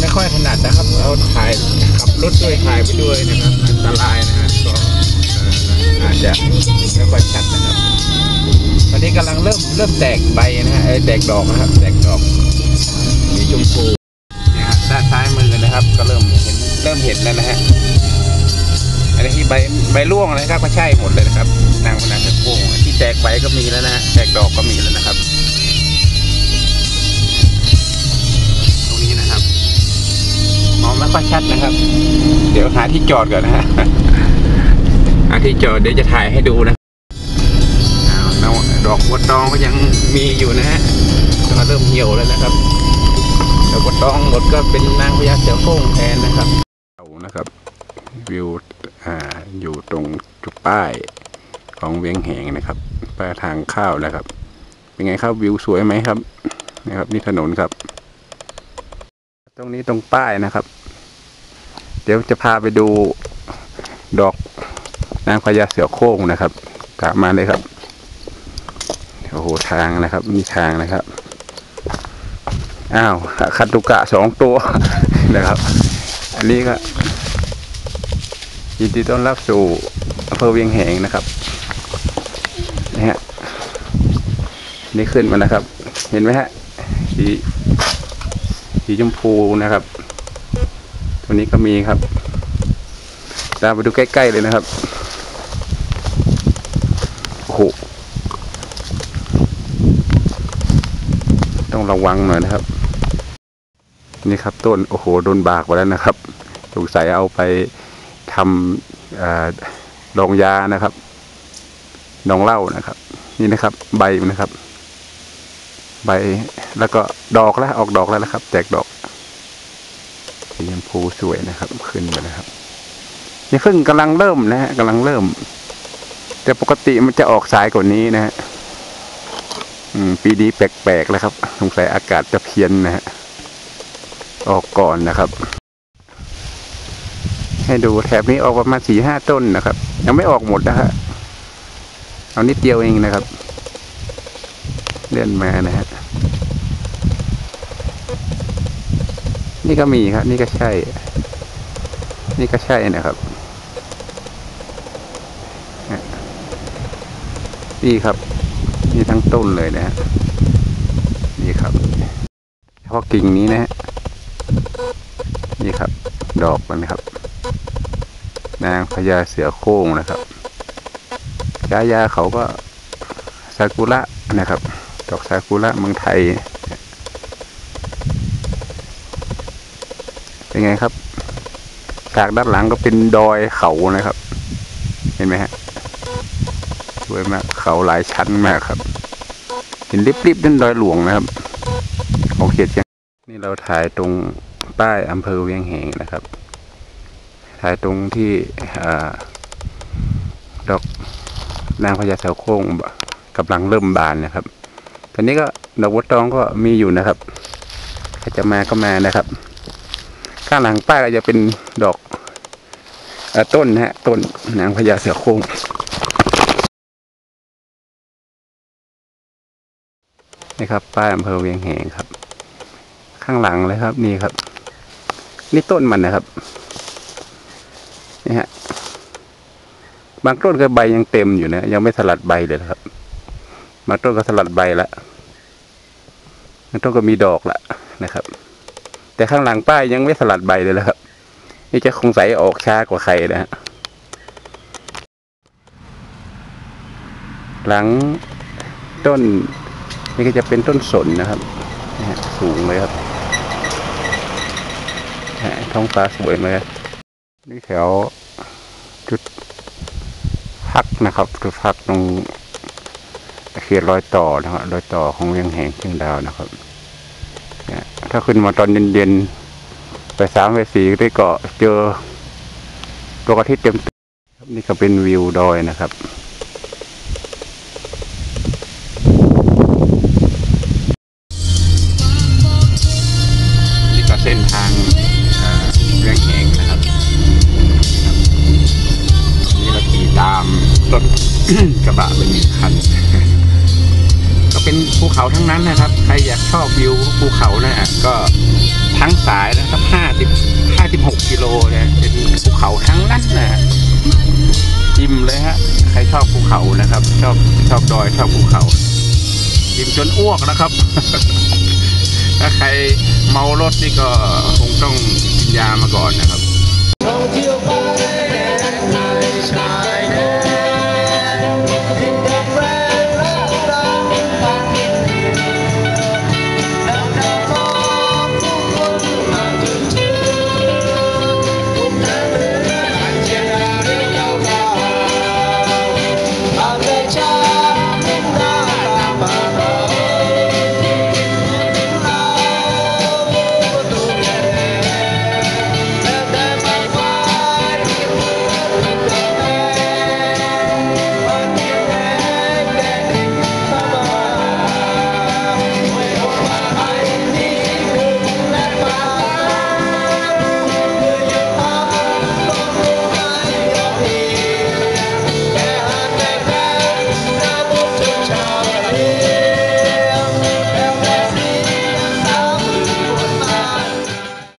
ไม่ค่อยถนัดนะครับเราถ่ายขับรถด้วยถ่ายไปด้วยนะครับอันตรายนะฮะก็อาจจะไม่ค่อยชัดนะครับตอนนี้กำลังเริ่มเริ่มแตกใบนะฮะเอ้แตกดอกนะครับ แตกดอกสีชมพูนี่ยฮะด้านซ้ายมือนะครับ ก็เริ่มเห็นเริ่มเห็นแล้วนะฮะอันนี้ที่ใบใบร่วงนะครับก็ใช่หมดเลยนะครับนางพนังกระโปงที่แตกใบก็มีแล้วนะฮะแตกดอกก็มีแล้วนะครับ ชัดนะครับ เดี๋ยวหาที่จอดก่อนนะฮะหาที่จอดเดี๋ยวจะถ่ายให้ดูนะอาวแล้วดอกบัวตองก็ยังมีอยู่นะฮะก็เริ่มเหี่ยวแล้วนะครับดอกบัวตองหมดก็เป็นนางพญาเสือโคร่งแทนนะครับเอานะครับวิวอ่าอยู่ตรงจุดป้ายของเวียงแหงนะครับป้ายทางเข้าวนะครับ เป็นไงครับวิวสวยไหมครับนะครับ นี่ถนนครับ ตรงนี้ตรงป้ายนะครับ เดี๋ยวจะพาไปดูดอกนางพญาเสือโคร่งนะครับกลับมาเลยครับโอ้โหทางนะครับมีทางนะครับอ้าวคันตุกะสองตัวนะครับ อันนี้ก็ยินดีต้อนรับสู่อำเภอเวียงแหงนะครับนี่ฮะนี่ขึ้นมานะครับ เห็นไหมฮะสีสีชมพูนะครับ ตัวนี้ก็มีครับตามไปดูใกล้ๆเลยนะครับโอ้โหต้องระวังหน่อยนะครับ นี่ครับต้นโอ้โหโดนบากไปแล้วนะครับสงสัยเอาไปทำเอ่อดองยานะครับดองเหล้านะครับ นี่นะครับ ใบมันนะครับ ใบแล้วก็ดอกแล้วออกดอกแล้วนะครับ แตกดอก สีชมพูสวยนะครับ ขึ้นมานะครับนี่เพิ่งกำลังเริ่มนะฮะกำลังเริ่ม แต่ปกติมันจะออกสายกว่านี้นะฮะปีนี้แปลกๆแล้วครับสงสัยอากาศจะเพี้ยนนะฮะออกก่อนนะครับ ให้ดูแถบนี้ออกประมาณสี่ห้าต้นนะครับ ยังไม่ออกหมดนะฮะเอานิดเดียวเองนะครับ เลื่อนมานะฮะ นี่ก็มีครับ นี่ก็ใช่ นี่ก็ใช่นะครับนี่ครับนี่ทั้งต้นเลยนะฮะนี่ครับเฉพาะกิ่งนี้นะฮะนี่ครับ ดอกมันนะครับ นางพญาเสือโคร่งนะครับยายาเขาก็ซากุระนะครับ ดอกซากุระเมืองไทย เป็นไงครับ จากด้านหลังก็เป็นดอยเขานะครับ เห็นไหมฮะสวยมากเขาหลายชั้นมากครับ เห็นริบๆนั่นดอยหลวงนะครับของเขตเชียงนี่เราถ่ายตรงป้ายอำเภอเวียงแหงนะครับ ถ่ายตรงที่ดอกนางพญาเสือโคร่งกำลังเริ่มบานนะครับตอนนี้ก็ดอกบัวตองก็มีอยู่นะครับใครจะมาก็มานะครับ ข้างหลังป้ายก็จะเป็นดอกอต้นนะฮะ ต้นนางพญาเสือโคร่งนี่ครับ ป้ายอำเภอเวียงแหงครับ ข้างหลังเลยครับ นี่ครับ นี่ต้นมันนะครับนี่ฮะบางต้นก็ใบยังเต็มอยู่นะ ยังไม่สลัดใบเลยครับบางต้นก็สลัดใบละบางต้นก็มีดอกละนะครับ แต่ข้างหลังป้ายยังไม่สลัดใบเลยนะครับ นี่จะคงใสออกช้ากว่าใครนะฮะหลังต้นนี่ก็จะเป็นต้นสนนะครับสูงเลยครับท้องฟ้าสวยไหมนี่แถวจุดพักนะครับจุดพักตรงเขตรอยต่อนะครับรอยต่อของเวียงแหงเชียงดาวนะครับ ถ้าขึ้นมาตอนเย็นๆ ไปสามไปสี่ได้เกาะเจอดวกอาทิเต็มครับนี่ก็เป็นวิวดอยนะครับ นี่กเส้นทางเรื่องเองนะครับ นี่เราขี่ตามรถกระบะเป็นคัน เป็นภูเขาทั้งนั้นนะครับ ใครอยากชอบวิวภูเขานะฮะก็ทั้งสายนะครับห้าสิบห้าสิบหกกิโลนี่ยเป็นภูเขาทั้งนั้นนะฮะอิ่มเลยฮะใครชอบภูเขานะครับ ชอบชอบดอยชอบภูเขาอิ่มจนอ้วกนะครับ ถ้าใครเมารถนี่ก็คงต้องกินยามาก่อนนะครับ